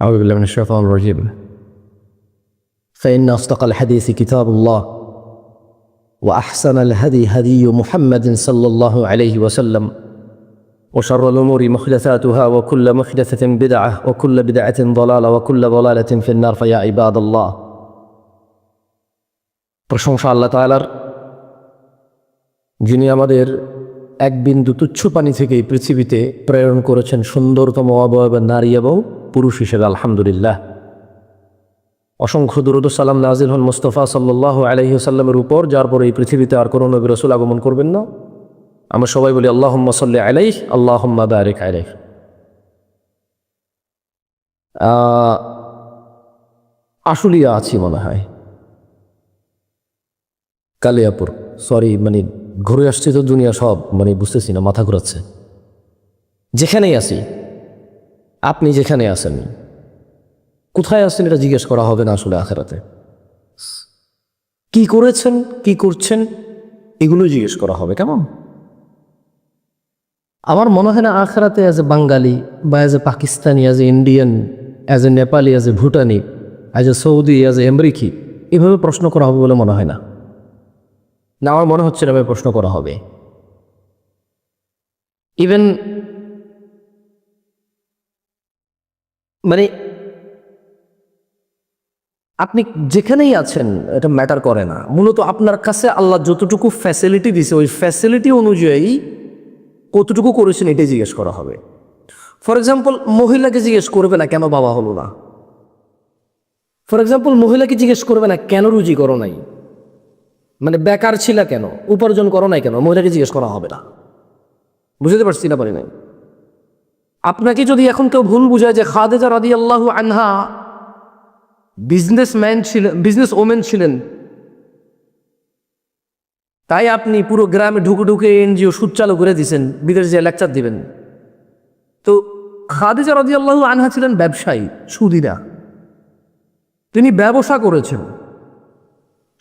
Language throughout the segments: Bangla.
أعوذ بالله من الشيطان الرجيم فإن أصدق الحديث كتاب الله وأحسن الهدي هدي محمد صلى الله عليه وسلم وشر الأمور محدثاتها وكل محدثة بدعة وكل بدعة ضلالة وكل ضلالة في النار فيا عباد الله প্রশংসা আল্লাহ তাআলার যিনি আমাদের এক বিন্দু তুচ্ছ পানি থেকে এই পৃথিবীতে প্রেরণ করেছেন সুন্দরতম অবয়বের নারী এবং পুরুষ হিসেবে আলহামদুলিল্লাহ। অসংখ্য দুরুদ সালাম নাজিল হন মুস্তফা সাল্লাহ আলহিসাল্লামের উপর, যার পর এই পৃথিবীতে আর কোনো নবী রসুল আগমন করবেন না। আমরা সবাই বলি আল্লাহ সাল্লি আলাইহ আল্লাহ বারেক আলাইহ। আশুলিয়া আছি মনে হয়। কালিয়াপুর, সরি মানে ঘুরে আসছি তো দুনিয়া সব মানে বুঝতেছি না, মাথা ঘুরাচ্ছে। যেখানেই আসি আপনি যেখানে আছেন। কোথায় আছেন এটা জিজ্ঞেস করা হবে না আসলে আখেরাতে। কি করেছেন, কি করছেন এগুলো জিজ্ঞেস করা হবে, কেমন? আমার মনে হয় না আখেরাতে অ্যাজ এ বাঙালি বা as a Pakistani as a Indian as a Nepali as a Bhutani as a Saudi as a আমেরিকি, এভাবে প্রশ্ন করা হবে বলে মনে হয় না। না, আমার মনে হচ্ছে না প্রশ্ন করা হবে। ইভেন মানে আপনি যেখানেই আছেন, এটা ম্যাটার করে না। মূলত আপনার কাছে আল্লাহ যতটুকু ফ্যাসিলিটি দিছে, ওই ফ্যাসিলিটি অনুযায়ী কতটুকু করেছেন এটাই জিজ্ঞেস করা হবে। ফর এক্সাম্পল মহিলাকে জিজ্ঞেস করবে না, কেন বাবা হলো না? ফর এক্সাম্পল মহিলাকে জিজ্ঞেস করবে না, কেন রুজি করো নাই? মানে বেকার ছিল কেন? উপার্জন করো নাই কেন? মহিলাকে জিজ্ঞেস করা হবে না। বুঝতে পারছি না পারি নাই? আপনাকে যদি এখন কেউ ভুল বুঝায় যে খাদেজা রাদি আল্লাহ আনহা বিজনেসম্যান ছিলেন বিজনেস ওমেন ছিলেন, তাই আপনি পুরো গ্রামে ঢুকে ঢুকে এনজিও সুদ চালু করে দিয়েছেন বিদেশ যে লেকচার দিবেন। তো খাদিজা রাদি আল্লাহ আনহা ছিলেন ব্যবসায়ী, সুদিরা। তিনি ব্যবসা করেছেন।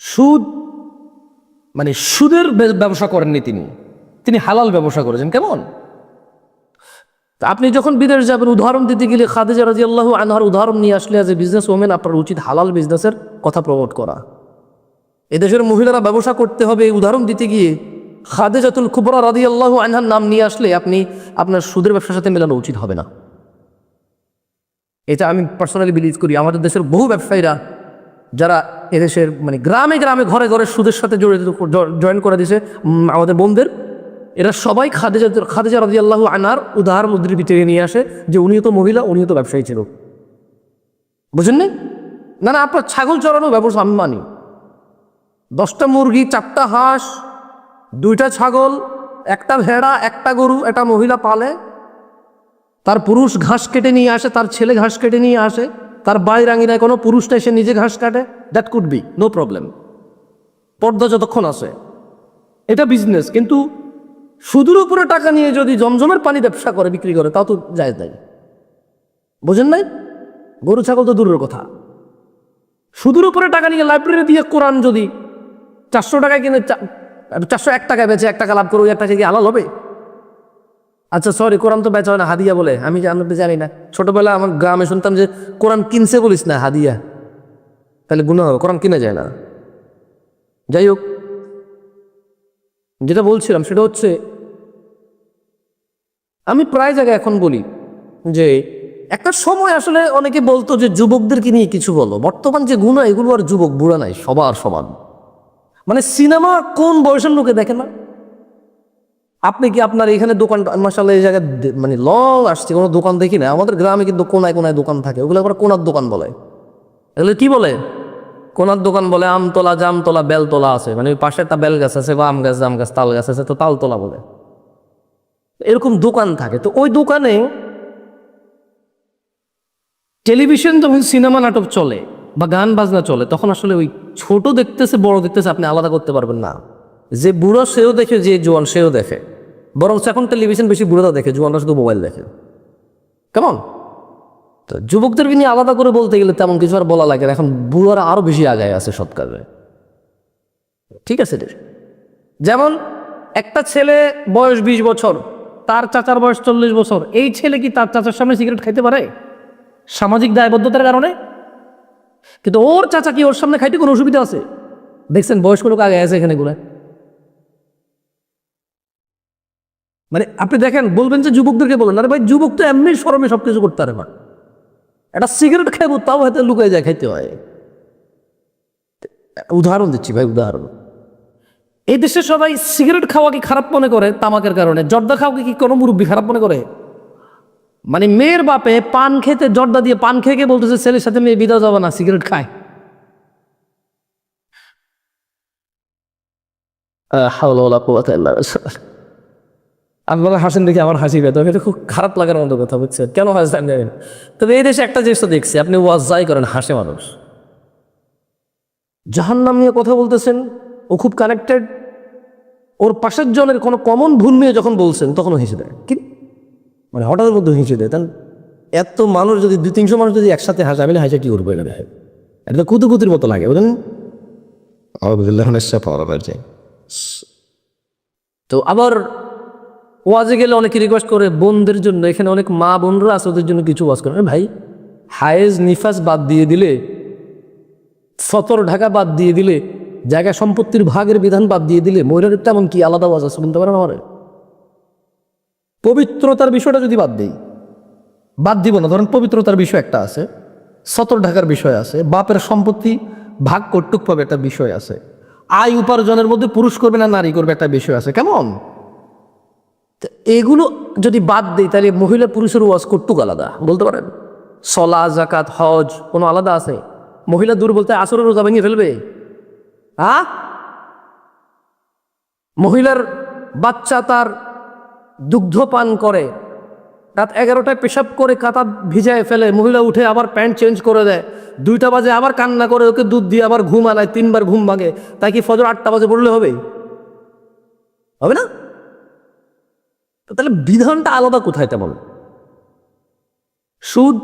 সুদ মানে সুদের ব্যবসা করেননি তিনি। তিনি হালাল ব্যবসা করেছেন, কেমন? তা আপনি যখন বিদেশ যাবেন, উদাহরণ দিতে গেলে খাদিজা রাজি আল্লাহ আনহার উদাহরণ নিয়ে আসলে অ্যাজ এ বিজনেস ওমেন আপনার উচিত হালাল বিজনেসের কথা প্রমোট করা। এদেশের মহিলারা ব্যবসা করতে হবে, এই উদাহরণ দিতে গিয়ে খাদেজাতুল খুবরা রাদি আল্লাহ আনহার নাম নিয়ে আসলে আপনি আপনার সুদের ব্যবসার সাথে মেলানো উচিত হবে না। এটা আমি পার্সোনালি বিলিভ করি। আমাদের দেশের বহু ব্যবসায়ীরা যারা এদেশের মানে গ্রামে গ্রামে ঘরে ঘরে সুদের সাথে জড়িত জয়েন করে দিয়েছে আমাদের বোনদের এরা সবাই খাদেজা খাদেজা রাজি আল্লাহ আনার উদাহরণ উদ্ধৃতি নিয়ে আসে যে উনিও তো মহিলা, উনিও তো ব্যবসায়ী ছিল। বুঝেন নি? না না, আপনার ছাগল চড়ানো ব্যবসা আমি মানি। দশটা মুরগি, চারটা হাঁস, দুইটা ছাগল, একটা ভেড়া, একটা গরু, একটা মহিলা পালে, তার পুরুষ ঘাস কেটে নিয়ে আসে, তার ছেলে ঘাস কেটে নিয়ে আসে, তার বাড়ির আঙিনায় কোনো পুরুষটা এসে নিজে ঘাস কাটে that could be no problem পর্দা যতক্ষণ আসে এটা বিজনেস কিন্তু সুদূর উপরে টাকা নিয়ে যদি জমজমের পানি ব্যবসা করে, বিক্রি করে, তাও তো যায় দেয় বোঝেন নাই? গরু, ছাগল তো দূরের কথা। সুদূর উপরে টাকা নিয়ে লাইব্রেরি দিয়ে কোরআন যদি চারশো টাকায় কিনে চারশো এক টাকায় বেচে এক টাকা লাভ করে ওই এক টাকা কি আলাল হবে? আচ্ছা সরি কোরআন তো বেচা হয় না, হাদিয়া বলে। আমি জানি জানি না? ছোটবেলা আমার গ্রামে শুনতাম যে, কোরআন কিনছে বলিস না, হাদিয়া। তাহলে গুণা হবে, কোরআন কিনা যায় না। যাই হোক, যেটা বলছিলাম সেটা হচ্ছে আমি প্রায় জায়গায় এখন বলি যে একটা সময় আসলে অনেকে বলতো যে যুবকদেরকে নিয়ে কিছু বলো। বর্তমান যে গুণা, এগুলো আর যুবক বুড়া নাই, সবার সমান। মানে সিনেমা কোন বয়সের লোকে দেখে না? আপনি কি আপনার এখানে দোকান মাসাল্লাহ এই জায়গায় মানে লং আসছে, কোনো দোকান দেখি না? আমাদের গ্রামে কিন্তু কোনায় কোনায় দোকান থাকে, ওগুলো আবার কোনার দোকান বলে। এগুলো কি বলে? কোনার দোকান বলে আমতলা, জামতলা, বেলতলা আছে মানে পাশে একটা বেল গাছ আছে বা আম গাছ, জাম গাছ, তাল গাছ আছে, তো তালতলা বলে। এরকম দোকান থাকে। তো ওই দোকানে টেলিভিশন যখন সিনেমা নাটক চলে বা গান বাজনা চলে, তখন আসলে ওই ছোট দেখতেছে, বড় দেখতেছে, আপনি আলাদা করতে পারবেন না। যে বুড়ো সেও দেখে, যে জোয়ান সেও দেখে। বরং এখন টেলিভিশন বেশি বুড়োটা দেখে, জোয়ানরা শুধু মোবাইল দেখে। কেমন তো যুবকদেরকে নিয়ে আলাদা করে বলতে গেলে তেমন কিছু আর বলা লাগে না। এখন বুড়োরা আরও বেশি আগায় আছে সৎ কাজে। ঠিক আছে। যেমন একটা ছেলে বয়স বিশ বছর তার চাচার বয়স চল্লিশ বছর। এই ছেলে কি তার চাচার সামনে সিগারেট খাইতে পারে? সামাজিক দায়বদ্ধতার কারণে? কিন্তু ওর চাচা কি ওর সামনে খাইতে কোনো অসুবিধা আছে? দেখছেন, বয়স্ক লোক আগে আছে এখানে গুলা মানে আপনি দেখেন, বলবেন যে যুবকদেরকে বলেন, আরে ভাই, যুবক তো এমনি সরমে সব কিছু করতে পারে না। একটা সিগারেট খাইবো, তাও হয়তো লুকায় যায়, খাইতে হয়। উদাহরণ দিচ্ছি ভাই, উদাহরণ। এই দেশে সবাই সিগারেট খাওয়া কি খারাপ মনে করে? তামাকের কারণে। জর্দা খাওয়া কি কোনো মুরব্বী খারাপ মনে করে? মানে মেয়ের বাপে পান খেতে জর্দা দিয়ে পান খেয়ে বলতেছে ছেলের সাথে মেয়ে বিদাও যাবে না সিগারেট খায়। বলে হাসেন দেখি আমার হাসি পেতো এটা খুব খারাপ লাগার মতো কথা বুঝছেন? কেন হাসেন আমি জানি না। তবে এই দেশে একটা জিনিস তো দেখছি আপনি ওয়াজ যাই করেন হাসে মানুষ। জাহান্নাম নিয়ে কথা বলতেছেন ও খুব কানেক্টেড ওর পাশের জনের কোনো কমন ভুল নিয়ে যখন বলছেন তখনও হেসে দেয়। কি? মানে হঠাৎ মধ্যে হেসে দেয়। তাহলে এত মানুষ যদি দুই তিনশো মানুষ যদি একসাথে হাসে আমি হাসে কি করব এটা দেখে এটা তো কুতুকুতির মতো লাগে বুঝলেন? তো আবার ওয়াজে গেলে অনেকে রিকোয়েস্ট করে বোনদের জন্য এখানে অনেক মা বোনরা আছে ওদের জন্য কিছু ওয়াজ করে ভাই হায়েজ নিফাস বাদ দিয়ে দিলে সতর ঢাকা বাদ দিয়ে দিলে জায়গা সম্পত্তির ভাগের বিধান বাদ দিয়ে দিলে মহিলার তেমন কি আলাদা ওয়াজ আছে বলতে পারেন আমার? পবিত্রতার বিষয়টা যদি বাদ দিই, বাদ দিব না। ধরেন পবিত্রতার বিষয় একটা আছে, সতর ঢাকার বিষয় আছে, বাপের সম্পত্তি ভাগ কর্তুক পাবে একটা বিষয় আছে, আয় উপার্জনের মধ্যে পুরুষ করবে না নারী করবে একটা বিষয় আছে, কেমন? এগুলো যদি বাদ দিই, তাহলে মহিলা পুরুষের ওয়াজ কর্তুক আলাদা, বলতে পারেন? সলা, জাকাত, হজ কোনো আলাদা আছে? মহিলা দূর বলতে আসরের রোজা ভেঙে ফেলবে? হ্যাঁ? মহিলার বাচ্চা তার দুগ্ধ পান করে। রাত এগারোটায় পেশাব করে কাতা ভিজায় ফেলে। মহিলা উঠে আবার প্যান্ট চেঞ্জ করে দেয়। দুইটা বাজে আবার কান্না করে, ওকে দুধ দিয়ে আবার ঘুম আনায়, তিনবার ঘুম ভাঙে। তাই কি ফজর আটটা বাজে পড়লে হবে? হবে না? তাহলে বিধানটা আলাদা কোথায় তেমন সুদ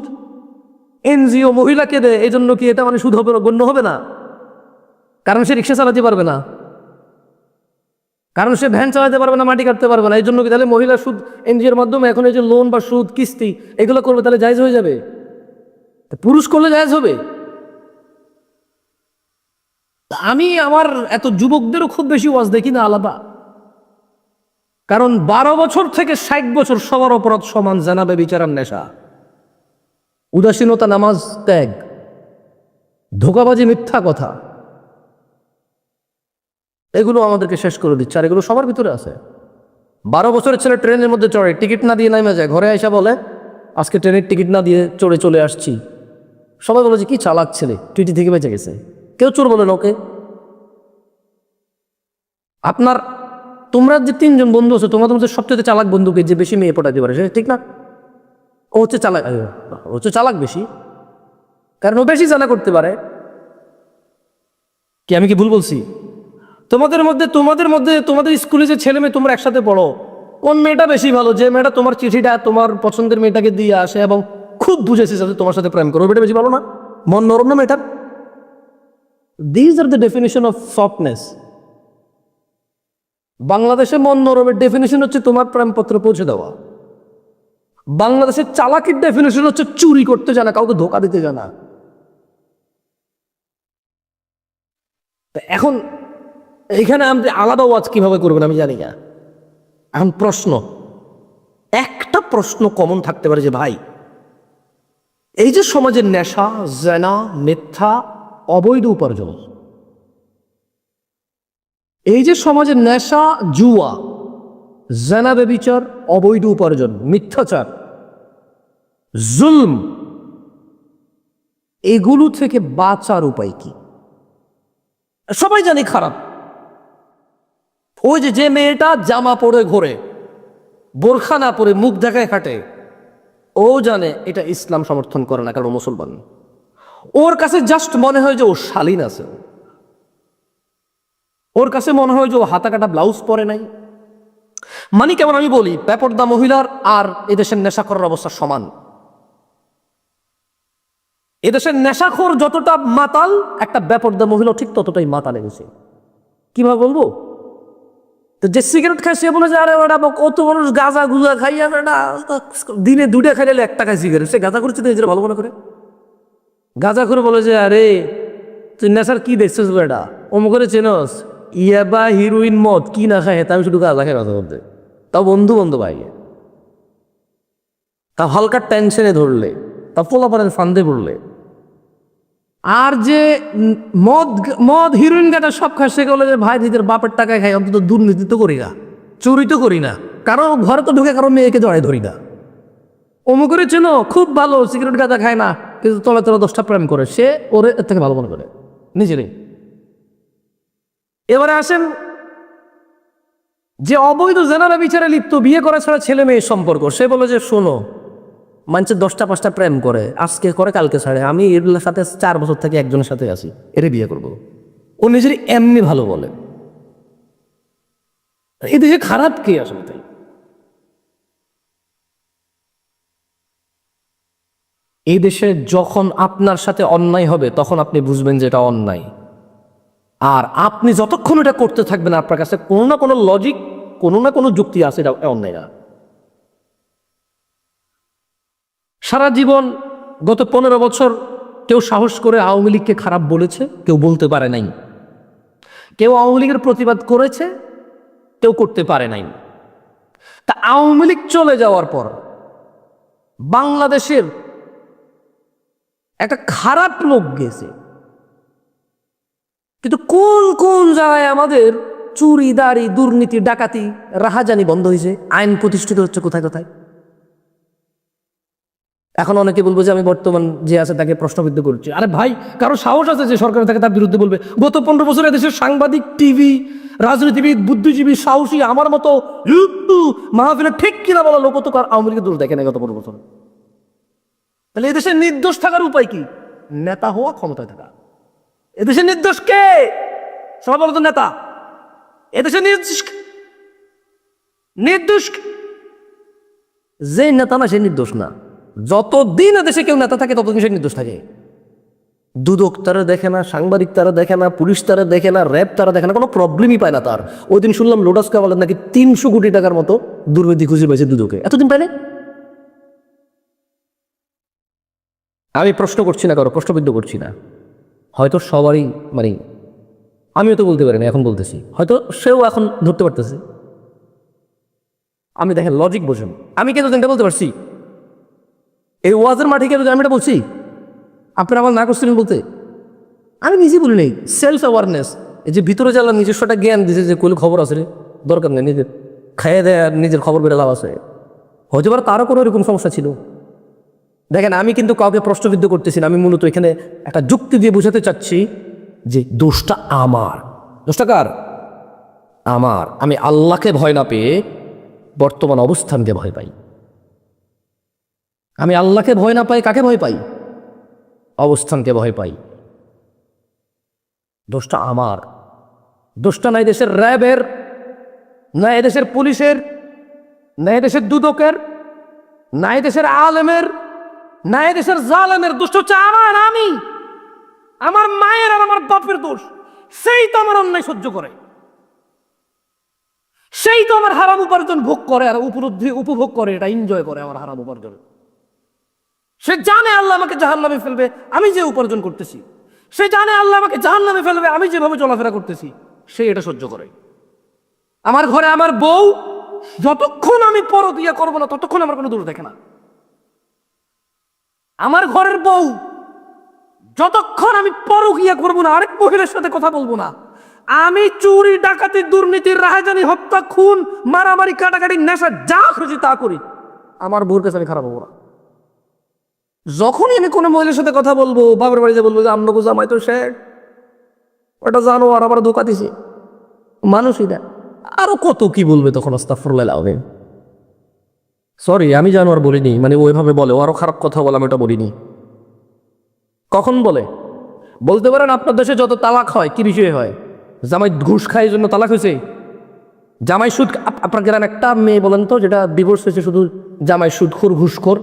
এনজিও মহিলাকে দেয় এই জন্য কি এটা মানে সুদ হবে গণ্য হবে না? কারণ সে রিক্সা চালাতে পারবে না। কারণ সে ভ্যান চালাতে পারবে না, মাটি কাটতে পারবে না। এই জন্য কি তাহলে মহিলা সুদ, এনজিওর মাধ্যমে এখন এই যে লোন বা সুদ, কিস্তি, এগুলো করবে, তাহলে জায়জ হয়ে যাবে? পুরুষ করলে জায়জ হবে? আমি আমার এত যুবকদেরও খুব বেশি ওয়াজ দেখি না আলাদা। কারণ বারো বছর থেকে ষাট বছর সবার অপরাধ সমান, জানাবে বিচারার নেশা। উদাসীনতা, নামাজ, ত্যাগ। ধোকাবাজি, মিথ্যা কথা। এগুলো আমাদেরকে শেষ করে দিচ্ছে, আর এগুলো সবার ভিতরে আছে। বারো বছরের ছেলে ট্রেনের মধ্যে চড়ে, টিকিট না দিয়ে নামে যায়, ঘরে আইসা বলে, আজকে ট্রেনের টিকিট না দিয়ে চড়ে চলে আসছি। সবাই বলে যে, কি চালাক ছেলে, টিটি থেকে বেঁচে গেছে। কেউ চোর বলে ওকে। আপনার, তোমরা যে তিনজন বন্ধু আছো তোমাদের সবচেয়ে চালাক বন্ধুকে যে বেশি মেয়ে পটাতে পারে, সেটা ঠিক না? ও হচ্ছে চালাক ও হচ্ছে চালাক বেশি। কারণ ও বেশি জানা করতে পারে। কি আমি কি ভুল বলছি? তোমাদের মধ্যে তোমাদের মধ্যে, তোমাদের স্কুলে যে ছেলে মেয়ে তোমরা একসাথে পড়ো কোন মেয়েটা বেশি ভালো। যে মেয়েটা তোমার চিঠিটা, তোমার পছন্দের মেয়েটাকে দিয়ে আসে এবং খুব বুঝেছে যাতে তোমার সাথে প্রেম করো মেয়েটা বেশি ভালো না? মন নরম না মেয়েটার? These are the definition of softness বাংলাদেশে মন নরমের ডেফিনেশন হচ্ছে তোমার প্রেমপত্র পৌঁছে দেওয়া। বাংলাদেশের চালাকির ডেফিনেশন হচ্ছে চুরি করতে জানা, কাউকে ধোকা দিতে জানা। এখন এখানে আপনি আলাদা ওয়াজ কীভাবে করবেন আমি জানি না। এখন প্রশ্ন, একটা প্রশ্ন কমন থাকতে পারে যে, ভাই, এই যে সমাজের নেশা, জেনা, মিথ্যা, অবৈধ উপার্জন, এই যে সমাজের নেশা, জুয়া, জেনা বেবিচার অবৈধ উপার্জন, মিথ্যাচার, জুলম, এগুলো থেকে বাঁচার উপায় কি? সবাই জানি খারাপ। ওই যে যে মেয়েটা জামা পরে ঘোরে, বোরখা না পরে মুখ দেখায় হাঁটে ও জানে এটা ইসলাম সমর্থন করে না, কারণ মুসলমান। ওর কাছে জাস্ট মনে হয় যে ও শালীন আছে ওর কাছে মনে হয় যে ও হাতা কাটা ব্লাউজ পরে নাই। মানে কেমন আমি বলি ব্যাপরদা মহিলার আর এদেশের নেশা করার অবস্থা সমান। এদেশের নেশাখোর যতটা মাতাল, একটা ব্যাপরদা মহিলা ঠিক ততটাই মাতাল এনেছে কীভাবে বলব? তো যে সিগারেট খায় সে বলে যে, আরে ওটা কত মানুষ গাঁজা গুজা খাইয়া বেটা, দিনে দুটা খাইলে এক টাকায় সিগারেট। সে গাঁজা করছে নিজের ভালো মনে করে। গাঁজা করে বলে যে, আরে, তুই নেশার কি দেখছিস বেটা? অম করে চেনস, ইয়াবা হিরোইন মদ, কি না খায় তা আমি শুধু গাঁজা খাই কথা বলতে তাও বন্ধু বন্ধু ভাই তা হালকা টেনশনে ধরলে, তা পোলাপানের ফান্দে পড়লে আর যে মদ মদ হিরোইন গাটা সব খায়, সে বলে যে, ভাই, নিজের বাপের টাকায় খাই, অন্তত দুর্নীতি তো করি না চুরি তো করি না কারও ঘরে তো ঢুকে কারও মেয়েকে জড়াই ধরি না। অমুকের চেন, খুব ভালো সিগারেট গাঁজা খায় না, কিন্তু তলে তলে দশটা প্রেম করে, সে ওরে এর থেকে ভালো মনে করে, নিজেরই। এবারে আসেন, যে অবৈধ জেনারা বিচারে লিপ্ত, বিয়ে করা ছাড়া ছেলে মেয়ের সম্পর্ক, সে বলে যে, শোনো মানুষের দশটা পাঁচটা প্রেম করে, আজকে করে, কালকে ছাড়ে। আমি এর সাথে চার বছর থেকে একজনের সাথে আছি, এরে বিয়ে করব। ও নিজের এমনি ভালো বলে। এই দেশে খারাপ কি আসলে তাই? এই দেশে যখন আপনার সাথে অন্যায় হবে, তখন আপনি বুঝবেন যে এটা অন্যায়। আর আপনি যতক্ষণ এটা করতে থাকবেন, আপনার কাছে কোনো না কোনো লজিক কোনো না কোনো যুক্তি আছে, এটা অন্যায় না। সারা জীবন গত পনেরো বছর কেউ সাহস করে আওয়ামী লীগকে খারাপ বলেছে, কেউ বলতে পারে নাই। কেউ আওয়ামী লীগের প্রতিবাদ করেছে, কেউ করতে পারে নাই। তা আওয়ামী লীগ চলে যাওয়ার পর বাংলাদেশের একটা খারাপ লোক গেছে। কিন্তু কোন কোন জায়গায় আমাদের চুরি, দাড়ি, দুর্নীতি, ডাকাতি, রাহাজানি বন্ধ হয়েছে? আইন প্রতিষ্ঠিত হচ্ছে কোথায় কোথায়? এখন অনেকে বলব যে আমি বর্তমান যে আছে তাকে প্রশ্নবিদ্ধ করছি। আরে ভাই, কারও সাহস আছে যে সরকার তাকে তার বিরুদ্ধে বলবে? গত পনেরো বছরে দেশের সাংবাদিক, টিভি, রাজনীতিবিদ, বুদ্ধিজীবী, সাহসী, আমার মতো মাহফিলে ঠিক কিনা বলা লোক তো কার আওয়ামী লীগের দোষ দেখে না গত পনেরো বছর? তাহলে এদেশে নির্দোষ থাকার উপায় কি? নেতা হওয়া ক্ষমতায় থাকা। এদেশে নির্দোষ কে? সবাই বলো তো নেতা। এদেশে নির্দোষ নির্দোষ যে নেতা না সে নির্দোষ না। যতদিন দেশে কেউ নেতা থাকে, ততদিন সে নির্দোষ থাকে। দুদক তারা দেখে না, সাংবাদিক তারা দেখে না, পুলিশ তারা দেখে না, র্যাব তারা দেখে না, কোনো প্রবলেমই পায় না তার। ওই দিন শুনলাম লোটাস কাওয়ালের নাকি তিনশো কোটি টাকার মতো দুর্নীতি খুঁজে পেয়েছে দুদকে। এতদিন না আমি প্রশ্ন করছি না কারও, প্রশ্নবিদ্ধ করছি না। হয়তো সবারই মানে আমিও তো বলতে পারি না এখন বলতেছি। হয়তো সেও এখন ধরতে পারতেছে। আমি দেখেন লজিক বোঝেন। আমি কিন্তু বলতে পারছি? এই ওয়াজের মাঠে কেন আমি এটা বলছি? আপনারা আমার না করছিলেন বলতে? আমি নিজে বলি নেই। সেলফ অ্যাওয়ারনেস এই যে ভিতরে জ্বালা নিজস্ব একটা জ্ঞান দিছে যে কোন খবর রে, দরকার নেই নিজের। খাইয়ে দেয় আর নিজের খবর বেড়ে লাভ আছে। হতে পারে তারও কোনো এরকম সমস্যা ছিল। দেখেন, আমি কিন্তু কাউকে প্রশ্নবিদ্ধ করতেছি না। আমি মূলত এখানে একটা যুক্তি দিয়ে বোঝাতে চাচ্ছি যে দোষটা আমার। দোষটা কার? আমার। আমি আল্লাহকে ভয় না পেয়ে বর্তমান অবস্থানকে ভয় পাই। আমি আল্লাহকে ভয় না পাই, কাকে ভয় পাই? অবস্থানকে ভয় পাই। দোষটা আমার। দোষটা নাই দেশের র্যাবের, না দেশের পুলিশের, না দেশের দুদকের, না দেশের আলেমের, না দেশের জালেমের দোষ হচ্ছে আমার, আমি। আমার মায়ের আর আমার বাপের দোষ। সেই তো আমার অন্যায় সহ্য করে। সেই তো আমার হারাম উপার্জন ভোগ করে আর উপলব্ধি, উপভোগ করে, এটা এনজয় করে আমার হারাম উপার্জন। সে জানে আল্লাহ আমাকে জাহান নামে ফেলবে, আমি যে উপার্জন করতেছি। সে জানে আল্লাহ আমাকে জাহান নামে ফেলবে, আমি যেভাবে চলাফেরা করতেছি, সে এটা সহ্য করে। আমার ঘরে আমার বউ, যতক্ষণ আমি পরকিয়া করব না, ততক্ষণ আমার কোনো দূর দেখে না। আমার ঘরের বউ, যতক্ষণ আমি পরকিয়া করব না, আরেক মহিলার সাথে কথা বলব না। আমি চুরি, ডাকাতি, দুর্নীতি, রাহাজানি, হত্যা, খুন, মারামারি, কাটাকাটি, নেশা, যা খুশি তা করি। আমার বউর কাছে আমি খারাপ হব না। যখনই আমি কোনো মহিলার সাথে কথা বলব বাবার বাড়িতে বলব যে আমনগো জামাই তো শেখ। ওটা জানো আর আবার ধোকা দিছে। মানুষই না আরও কত কি বলবে তখন আস্তাফরুল্লাহ সরি আমি জানো আর বলিনি মানে ওইভাবে বলে আরও খারাপ কথা বলে, আমি ওটা বলিনি। কখন বলে? বলতে পারেন আপনার দেশে যত তালাক হয়, কি বিষয়ে হয়? জামাই ঘুষ খায় জন্য তালাক হয়েছে? জামাই সুদ আপ- আপনার গ্রাম একটা মেয়ে বলেন তো, যেটা ডিভোর্স হয়েছে শুধু জামাই সুদ সুদখোর ঘুষখোর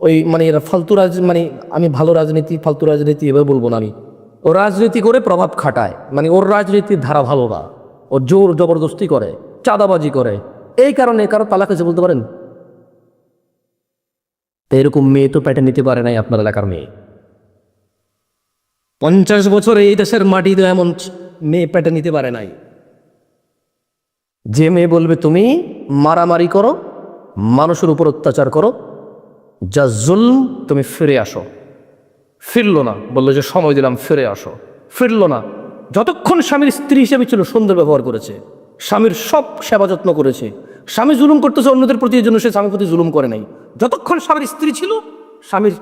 ওই মানে ফালতু রাজ মানে আমি ভালো রাজনীতি, ফালতু রাজনীতি এভাবে বলব না আমি। ও রাজনীতি করে প্রভাব খাটায়। মানে ওর রাজনীতির ধারা ভালো না। ও জোর জবরদস্তি করে, চাঁদাবাজি করে। এই কারণে কারও তালাক হয়েছে বলতে পারেন? এরকম মেয়ে তো পেটে নিতে পারে নাই আপনার এলাকার মেয়ে। পঞ্চাশ বছর এই দেশের মাটি তো এমন মেয়ে পেটে নিতে পারে নাই। যে মেয়ে বলবে, তুমি মারামারি করো, মানুষের উপর অত্যাচার করো যা জুলম, তুমি ফিরে আসো। ফিরলো না, বলল যে সময় দিলাম, ফিরে আসো। ফিরলো না। যতক্ষণ স্বামীর স্ত্রী হিসেবে ছিল সুন্দর ব্যবহার করেছে, স্বামীর সব সেবা যত্ন করেছে, স্বামী জুলুম করতেছে অন্যদের প্রতি, এই জন্য সে স্বামীর প্রতি জুলুম করে নাই। যতক্ষণ স্বামীর স্ত্রী ছিল, স্বামীর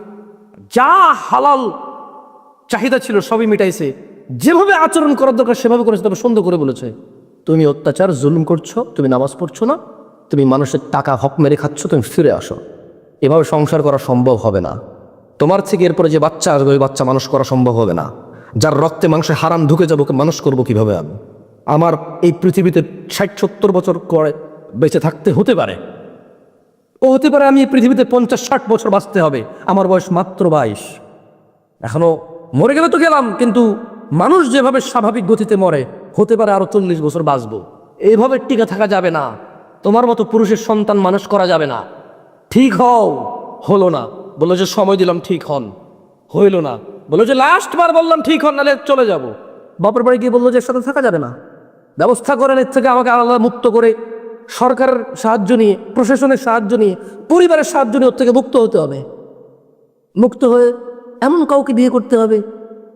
যা হালাল চাহিদা ছিল, সবই মিটাইছে। যেভাবে আচরণ করার দরকার, সেভাবে করেছে, তবে সুন্দর করে বলেছে, তুমি অত্যাচার, জুলুম করছ, তুমি নামাজ পড়ছো না, তুমি মানুষের টাকা হক মেরে খাচ্ছ, তুমি ফিরে আসো। এভাবে সংসার করা সম্ভব হবে না। তোমার থেকে এরপরে যে বাচ্চা আসবে, ওই বাচ্চা মানুষ করা সম্ভব হবে না। যার রক্তে মাংসে হারাম ঢুকে যাব মানুষ করব কীভাবে আমি? আমার এই পৃথিবীতে ষাট সত্তর বছর করে বেঁচে থাকতে হতে পারে। ও হতে পারে আমি এই পৃথিবীতে পঞ্চাশ ষাট বছর বাঁচতে হবে। আমার বয়স মাত্র বাইশ। এখনও মরে গেলে তো গেলাম কিন্তু মানুষ যেভাবে স্বাভাবিক গতিতে মরে, হতে পারে আরও চল্লিশ বছর বাঁচবো। এইভাবে টিকে থাকা যাবে না। তোমার মতো পুরুষের সন্তান মানুষ করা যাবে না। ঠিক হও। হলো না। বলল যে, সময় দিলাম, ঠিক হন। হইল না। বলল যে লাস্ট বার বললাম, ঠিক হন, নাহলে চলে যাব। বাপের বাড়ি গিয়ে বলল যে, একসাথে থাকা যাবে না। ব্যবস্থা করেন এর থেকে আমাকে আলাদা মুক্ত করে সরকারের সাহায্য নিয়ে, প্রশাসনের সাহায্য নিয়ে, পরিবারের সাহায্য নিয়ে ওর থেকে মুক্ত হতে হবে। মুক্ত হয়ে এমন কাউকে বিয়ে করতে হবে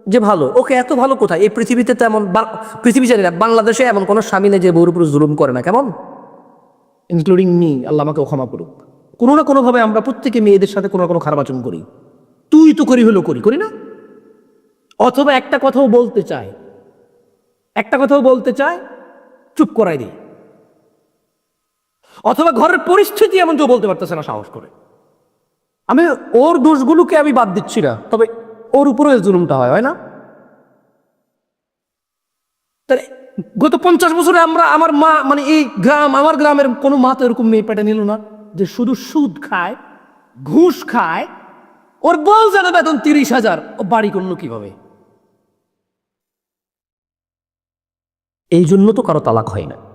যে, ভালো। ওকে এত ভালো কোথায়? এই পৃথিবীতে তো এমন বা- পৃথিবী জানি না, বাংলাদেশে এমন কোনো স্বামী নেই যে বউর উপর জুলুম করে না। কেমন? ইনক্লুডিং মি আল্লাহ আমাকে ক্ষমা করুক। কোনো না কোনোভাবে আমরা প্রত্যেকে মেয়েদের সাথে কোনো না কোনো খারাপ আচরণ করি। তুই তো করি হলো করি করি না? অথবা একটা কথাও বলতে চায়। একটা কথাও বলতে চায়, চুপ করাই দিই অথবা ঘরের পরিস্থিতি এমন কেউ বলতে পারতেছে না, সাহস করে। আমি ওর দোষগুলোকে আমি বাদ দিচ্ছি না, তবে ওর উপরে জুলুমটা হয় হয় না? তাহলে গত পঞ্চাশ বছরে আমরা, আমার মা মানে এই গ্রাম, আমার গ্রামের কোনো মা তো এরকম মেয়ে পেটে নিল না। যে শুধু সুদ খায়, ঘুষ খায়, ওর বল যেন বেতন তিরিশ হাজার, ও বাড়ি করল কীভাবে? এই জন্য তো কারও তালাক হয় না।